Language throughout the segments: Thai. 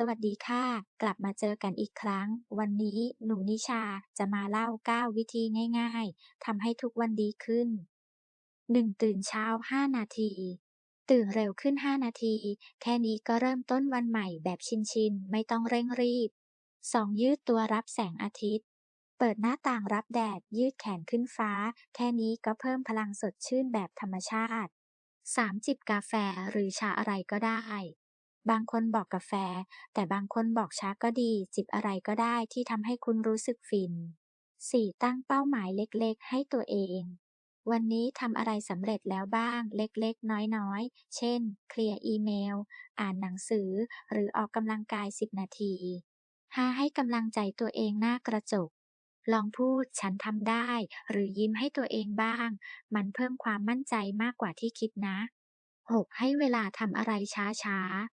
สวัสดีค่ะ กลับมาเจอกันอีกครั้ง วันนี้หนูนิชาจะมาเล่า 9 วิธีง่ายๆทำให้ทุกวันดีขึ้น 1. ตื่นเช้า 5 นาที ตื่นเร็วขึ้น 5 นาที แค่นี้ก็เริ่มต้นวันใหม่แบบชินๆ ไม่ต้องเร่งรีบ 2. ยืดตัวรับแสงอาทิตย์ เปิดหน้าต่างรับแดด ยืดแขนขึ้นฟ้า แค่นี้ก็เพิ่มพลังสดชื่นแบบธรรมชาติ 3. จิบกาแฟหรือชาอะไรก็ได้ บางคนบอกกาแฟ แต่บางคนบอกชาก็ดี จิบอะไรก็ได้ที่ทำให้คุณรู้สึกฟิน 4. ตั้งเป้าหมายเล็กๆ ให้ตัวเอง วันนี้ทำอะไรสำเร็จแล้วบ้างเล็กๆ น้อยๆ เช่น เคลียร์อีเมล อ่านหนังสือ หรือออกกำลังกาย 10 นาที 5. ให้กำลังใจตัวเองหน้ากระจก ลองพูดฉันทำได้ หรือยิ้มให้ตัวเองบ้าง มันเพิ่มความมั่นใจมากกว่าที่คิดนะ 6. ให้เวลาทำอะไรช้าๆ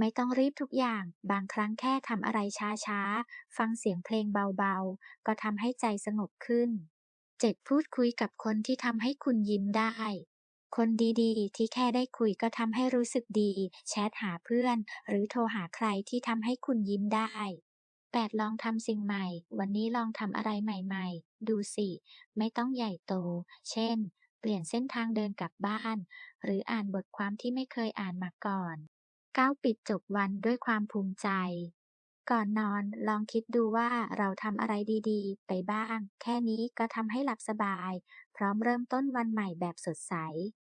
ไม่ต้องรีบทุกอย่าง บางครั้งแค่ทำอะไรช้าๆ ฟังเสียงเพลงเบาๆ ก็ทำให้ใจสงบขึ้น 7. พูดคุยกับคนที่ทำให้คุณยิ้มได้ คนดีๆ ที่แค่ได้คุยก็ทำให้รู้สึกดี แชทหาเพื่อน หรือโทรหาใครที่ทำให้คุณยิ้มได้ 8. ลองทำสิ่งใหม่ วันนี้ลองทำอะไรใหม่ๆ ดูสิ ไม่ต้องใหญ่โต เช่น เปลี่ยนเส้นทางเดินกลับบ้าน หรืออ่านบทความที่ไม่เคยอ่านมาก่อน ก้าวปิดจบวันด้วยความภูมิใจ ก่อนนอนลองคิดดูว่าเราทำอะไรดีๆ ไปบ้าง แค่นี้ก็ทำให้หลับสบาย พร้อมเริ่มต้นวันใหม่แบบสดใส